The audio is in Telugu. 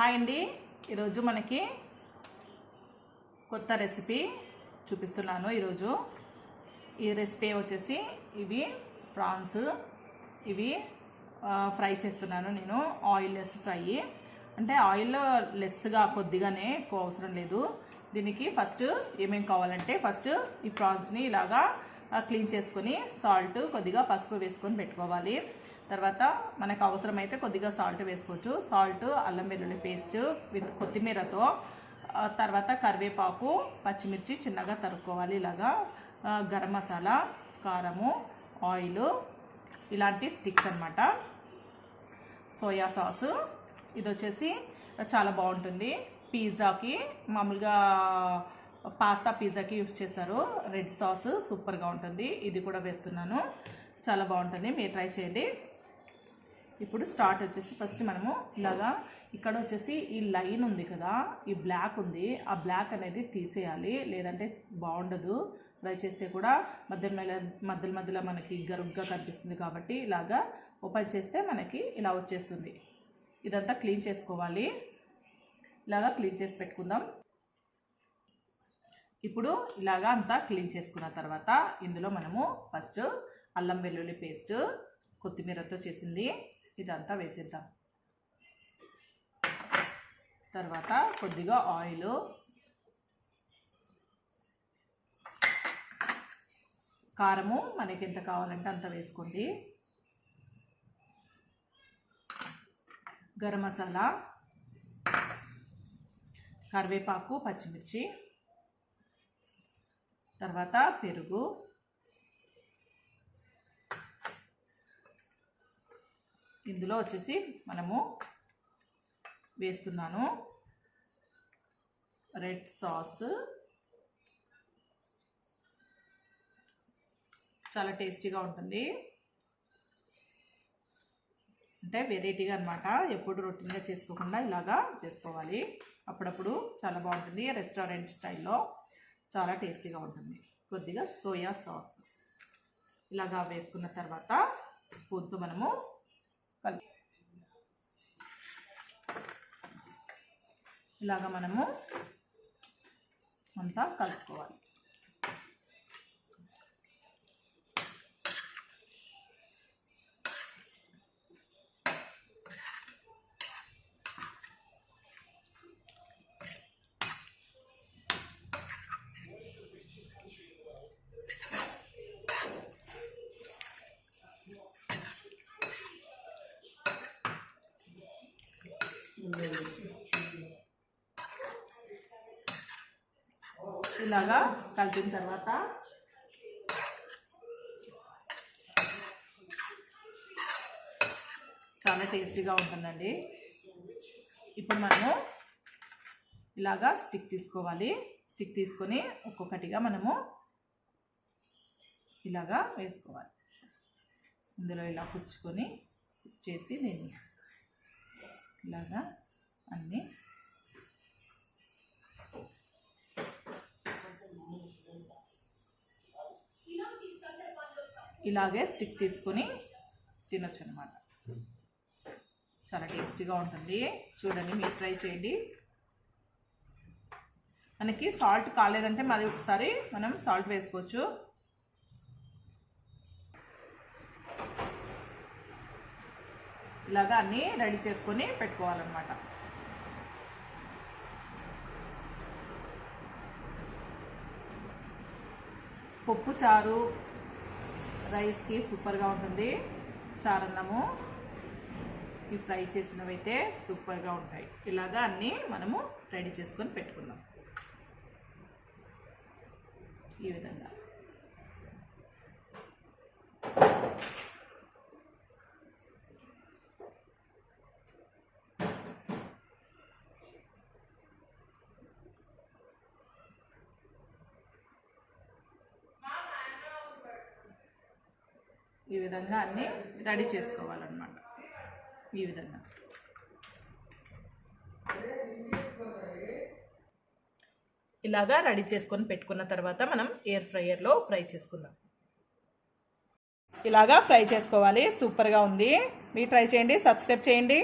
హాయ్ అండి. ఈరోజు మనకి కొత్త రెసిపీ చూపిస్తున్నాను ఈరోజు. ఈ రెసిపీ వచ్చేసి ఇవి ప్రాన్స్. ఇవి ఫ్రై చేస్తున్నాను నేను ఆయిల్ లెస్ ఫ్రై. అంటే ఆయిల్ లెస్గా కొద్దిగానే ఎక్కువ అవసరం లేదు. దీనికి ఫస్ట్ ఏమేమి కావాలంటే ఫస్ట్ ఈ ప్రాన్స్ని ఇలాగా క్లీన్ చేసుకొని సాల్ట్ కొద్దిగా పసుపు వేసుకొని పెట్టుకోవాలి. తర్వాత మనకు అవసరమైతే కొద్దిగా సాల్ట్ వేసుకోవచ్చు. సాల్ట్ అల్లం వెల్లుల్లి పేస్ట్ విత్ కొత్తిమీరతో తర్వాత కరివేపాకు పచ్చిమిర్చి చిన్నగా తరుక్కోవాలి. ఇలాగా గరం మసాలా కారము ఆయిల్ ఇలాంటి స్టిక్స్ అన్నమాట. Soya sauce. ఇది వచ్చేసి చాలా బాగుంటుంది. పిజ్జాకి మామూలుగా పాస్తా పిజ్జాకి యూస్ చేస్తారు. రెడ్ సాస్ సూపర్గా ఉంటుంది. ఇది కూడా వేస్తున్నాను. చాలా బాగుంటుంది. మీరు ట్రై చేయండి. ఇప్పుడు స్టార్ట్ వచ్చేసి ఫస్ట్ మనము ఇలాగా ఇక్కడ వచ్చేసి ఈ లైన్ ఉంది కదా ఈ బ్లాక్ ఉంది. ఆ బ్లాక్ అనేది తీసేయాలి. లేదంటే బాగుండదు. ఫ్రై చేస్తే కూడా మధ్య మధ్యలో మధ్యలో మనకి గరుగ్గా కనిపిస్తుంది కాబట్టి ఇలాగా ఓపెన్ చేస్తే మనకి ఇలా వచ్చేస్తుంది. ఇదంతా క్లీన్ చేసుకోవాలి. ఇలాగా క్లీన్ చేసి పెట్టుకుందాం. ఇప్పుడు ఇలాగా అంతా క్లీన్ చేసుకున్న తర్వాత ఇందులో మనము ఫస్ట్ అల్లం వెల్లుల్లి పేస్ట్ కొత్తిమీరతో చేసింది. ఇదంతా వేసేద్దాం. తర్వాత కొద్దిగా ఆయిల్. కారము మనకి ఎంత కావాలంటే అంత వేసుకోండి. గరం మసాలా కరివేపాకు పచ్చిమిర్చి తర్వాత పెరుగు. ఇందులో వచ్చేసి మనము వేస్తున్నాను. రెడ్ సాస్ చాలా టేస్టీగా ఉంటుంది. అంటే వెరైటీగా అనమాట ఎప్పుడు రొటీన్గా చేసుకోకుండా ఇలాగా చేసుకోవాలి. అప్పుడప్పుడు చాలా బాగుంటుంది. రెస్టారెంట్ స్టైల్లో చాలా టేస్టీగా ఉంటుంది. కొద్దిగా సోయా సాస్. ఇలాగా వేసుకున్న తర్వాత స్పూన్తో మనము ఇలాగా మనము అంతా కలుపుకోవాలి. ఇలాగా కలిపిన తర్వాత చాలా టేస్టీగా ఉంటుందండి. ఇప్పుడు మనము ఇలాగా స్టిక్ తీసుకోవాలి. స్టిక్ తీసుకొని ఒక్కొక్కటిగా మనము ఇలాగా వేసుకోవాలి. ఇందులో ఇలా పుచ్చుకొని చేసి దీన్ని ఇలాగా అన్నీ ఇలాగే స్టిక్ తీసుకొని తినొచ్చు అనమాట చాలా టేస్టీగా ఉంటుంది. చూడండి మీరు ట్రై చేయండి. మనకి సాల్ట్ కాలేదంటే మరి ఒకసారి మనం సాల్ట్ వేసుకోవచ్చు. ఇలాగా అన్నీ రెడీ చేసుకొని పెట్టుకోవాలన్నమాట. పప్పు చారు రైస్కి సూపర్గా ఉంటుంది. చారన్నము. ఈ ఫ్రై చేసినవైతే సూపర్గా ఉంటాయి. ఇలాగా అన్నీ మనము రెడీ చేసుకొని పెట్టుకుందాం. ఈ విధంగా. ఈ విధంగా అన్నీ రెడీ చేసుకోవాలన్నమాట. ఈ విధంగా. ఇలాగా రెడీ చేసుకొని పెట్టుకున్న తర్వాత మనం ఎయిర్ ఫ్రైయర్లో ఫ్రై చేసుకుందాం. ఇలాగా ఫ్రై చేసుకోవాలి. సూపర్గా ఉంది. మీరు ట్రై చేయండి సబ్స్క్రైబ్ చేయండి.